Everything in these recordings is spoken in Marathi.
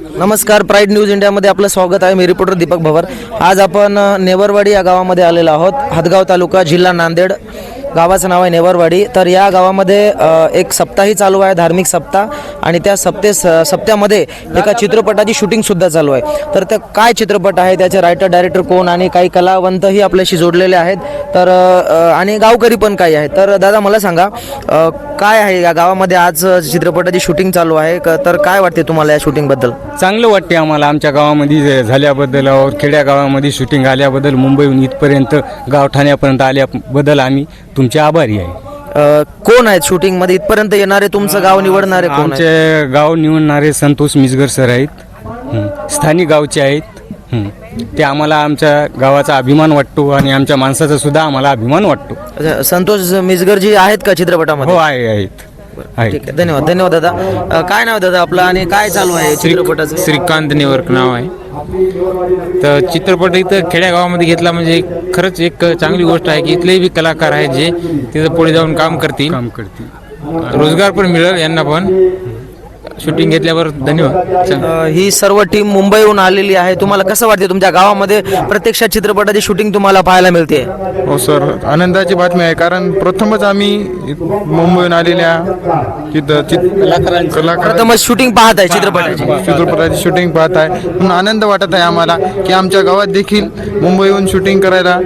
नमस्कार प्राईड न्यूज इंडियामध्ये आपलं स्वागत आहे. मी रिपोर्टर दीपक भवर. आज आपण नेवरवाडी या गावामध्ये आलेलो आहोत. हदगाव तालुका जिल्हा नांदेड. गावाचं नाव आहे नेवरवाडी. तर या गावामध्ये एक सप्ताही चालू आहे धार्मिक सप्ताह. आणि त्या सप्ते स- सप्त्यामध्ये एका चित्रपटाची शूटिंगसुद्धा चालू आहे. तर त्या काय चित्रपट आहे? त्याचे रायटर डायरेक्टर कोण? आणि काही कलावंतही आपल्याशी जोडलेले आहेत. तर आणि गावकरी पण काही आहेत. तर दादा मला सांगा काय आहे या गावामध्ये आज चित्रपटाची शूटिंग चालू आहे? क- तर काय वाटते तुम्हाला या शूटिंगबद्दल चांगलं वाटते आम्हाला. आमच्या गावामध्ये झाल्याबद्दल और खेड्या गावामध्ये शूटिंग आल्याबद्दल मुंबईहून इथपर्यंत गावठाण्यापर्यंत आल्याबद्दल आम्ही तुमचे आभारी आहे. अ, कोण आहेत शूटिंगमध्ये? इथपर्यंत येणारे तुमचं गाव निवडणारे कोण आहेत? आमचे गाव निवडणारे संतोष मिसगर सर आहेत. हं. स्थानिक गावचे आहेत. ते आम्हाला आमच्या गावाचा अभिमान वाटतो आणि आमच्या माणसाचा सुद्धा आम्हाला अभिमान वाटतो. अच्छा, संतोष मिसगरजी आहेत का हो चित्रपटामध्ये आहे आहेत. ठीक आहे. धन्यवाद धन्यवाद दादा. अ, काय नाव दादा आपलं आणि काय चालू आहे चित्रपटाचं? श्रीकांत नेवर्क नाव आहे. तर चित्रपट इथं खेड्यागावामध्ये घेतला म्हणजे खरंच एक चांगली गोष्ट आहे की इथले बी कलाकार आहेत जे तिथं पुढे जाऊन काम करतील. काम करतील. रोजगार पण मिळेल यांना पण. शूटिंग घेतल्यावर धन्यवाद. ही सर्व टीम मुंबईहून आलेली आहे. तुम्हाला कसं वाटते तुमच्या गावामध्ये प्रत्यक्षात चित्रपटाची शूटिंग तुम्हाला पाहायला मिळते? हो सर. आनंदाची बातमी आहे. कारण प्रथमच आम्ही मुंबईहून आलेल्या तिथं चित- कलाकार प्रथमच शूटिंग पाहत आहे चित्रपटाची. चित्रपटाची शूटिंग पाहत आहे. म्हणून आनंद वाटत आहे आम्हाला की आमच्या गावात देखील मुंबईहून शूटिंग करायला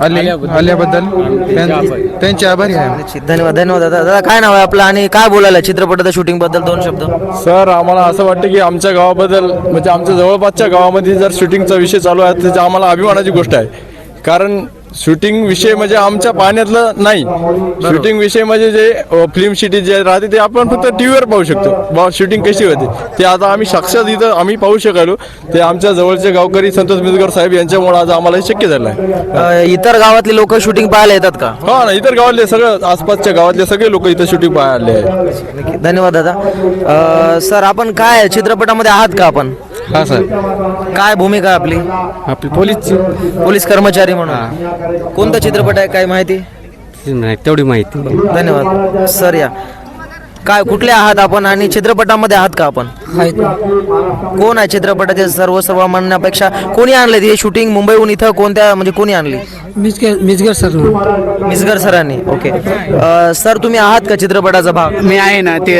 आले आल्याबद्दल. त्यां- त्यांचे आभारी आहे. धन्यवाद धन्यवाद. दादा दादा काय नाव आहे आपलं आणि काय बोलायला चित्रपटाच्या शूटिंगबद्दल दोन शब्द? सर आम्हाला असं वाटतं की आमच्या गावाबद्दल म्हणजे आमच्या जवळपासच्या गावामध्ये जर शूटिंगचा विषय चालू आहे तर आम्हाला अभिमानाची गोष्ट आहे. कारण शूटिंग विषय म्हणजे आमच्या पाहण्यातलं नाही. शूटिंग विषय म्हणजे जे फिल्म सिटी जे राहते ते आपण फक्त टी व्हीवर पाहू शकतो. बा शूटिंग कशी होते? ते आता आम्ही साक्षात इथं आम्ही पाहू शकालो. ते आमच्या जवळचे गावकरी संतोष मिसगर साहेब यांच्यामुळे आज आम्हाला शक्य झालं आहे इतर गावातले लोक शूटिंग पाहायला येतात का? हा ना इतर गावातले सगळं आसपासच्या गावातले सगळे लोक इथं शूटिंग पाहायला आले आहेत. धन्यवाद दादा. सर आपण काय चित्रपटामध्ये आहात का आपण? हा सर. काय भूमिका आपली? आपली पोलीसची पोलीस कर्मचारी म्हणून. कोणता चित्रपट आहे? काय माहिती? नाही तेवढी माहिती. धन्यवाद. सर या. काय कुठले आहात आपण आणि चित्रपटामध्ये आहात का आपण? कोण आहे चित्रपटाचे सर्व सर्व म्हणण्यापेक्षा कोणी आणले हे शूटिंग मुंबईहून इथं कोणत्या म्हणजे कोणी आणली? मिसगर मिसगर सर मिसगर सरांनी ओके. अ, सर तुम्ही आहात का चित्रपटाचा भाग? मी आहे ना ते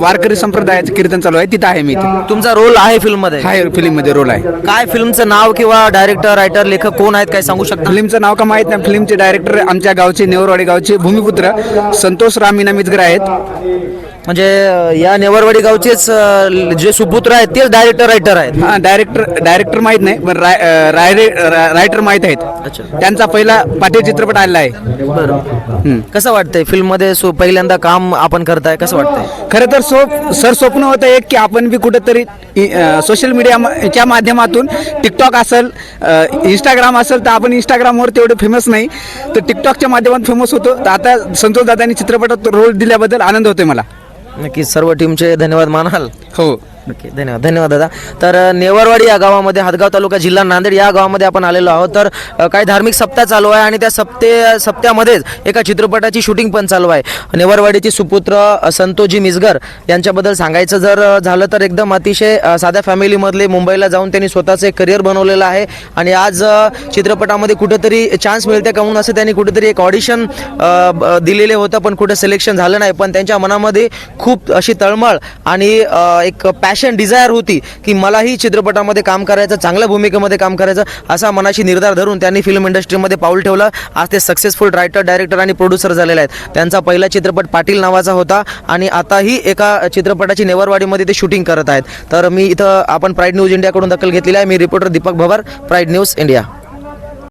वारकरी संप्रदायाचं कीर्तन चालू आहे तिथं आहे मी इथे. तुमचा रोल आहे फिल्ममध्ये हा फिल्ममध्ये रोल आहे. काय फिल्मचं नाव किंवा डायरेक्टर रायटर लेखक कोण आहेत काय सांगू शकता? फिल्मचं नाव का माहीत नाही फिल्मचे डायरेक्टर आमच्या गावचे नेवरवाडी गावचे भूमिपुत्र संतोष रामीना मितगर आहेत. म्हणजे या नेवरवाडी गावचेच जे सुपुत्र आहेत तेच डायरेक्टर रायटर आहेत. हा डायरेक्टर डायरेक्टर माहीत नाही पण राय- अं, रायरे- रा- रायटर माहीत आहेत. अच्छा. त्यांचा पहिला पाठ्य चित्रपट आलेला आहे. बरं. कसं वाटतंय फिल्ममध्ये सो पहिल्यांदा काम आपण करताय कसं वाटतंय? खरं तर सो सर स्वप्न होतं एक की आपण बी कुठेतरी सोशल मीडियाच्या माध्यमातून टिकटॉक असेल इंस्टाग्राम असेल तर आपण इंस्टाग्रामवर तेवढे फेमस नाही. तर टिकटॉकच्या माध्यमातून फेमस होतो. तर आता संतोष दादांनी चित्रपटात रोल दिल्याबद्दल आनंद होतोय मला. नक्की सर्व टीमचे धन्यवाद मानाल. हो. ओके धन्यवाद धन्यवाद दादा. तर नेवरवाडी या गावामध्ये हातगाव तालुका जिल्हा नांदेड या गावामध्ये आपण आलेलो आहोत. तर काही धार्मिक सप्ताह चालू आहे आणि त्या सप्ते सप्त्यामध्येच एका चित्रपटाची शूटिंग पण चालू आहे. नेवरवाडीचे सुपुत्र संतोजी मिसगर यांच्याबद्दल सांगायचं जर झालं तर एकदम अतिशय साध्या फॅमिलीमधले मुंबईला जाऊन त्यांनी स्वतःचं एक करिअर बनवलेलं आहे. आणि आज चित्रपटामध्ये कुठेतरी चान्स मिळते का म्हणून असं त्यांनी कुठेतरी एक ऑडिशन दिलेले होतं पण कुठं सिलेक्शन झालं नाही. पण त्यांच्या मनामध्ये खूप अशी तळमळ आणि एक पॅ पॅशन डिझायर होती की मलाही चित्रपटामध्ये काम करायचं चांगल्या भूमिकेमध्ये काम करायचं असा मनाशी निर्धार धरून त्यांनी फिल्म इंडस्ट्रीमध्ये पाऊल ठेवलं. आज ते सक्सेसफुल रायटर डायरेक्टर आणि प्रोड्युसर झालेले आहेत. त्यांचा पहिला चित्रपट पाटील नावाचा होता आणि आताही एका चित्रपटाची नेवरवाडीमध्ये ते शूटिंग करत आहेत. तर मी इथं आपण प्राईड न्यूज इंडियाकडून दखल घेतलेली आहे. मी reporter Deepak Bhavar pride news India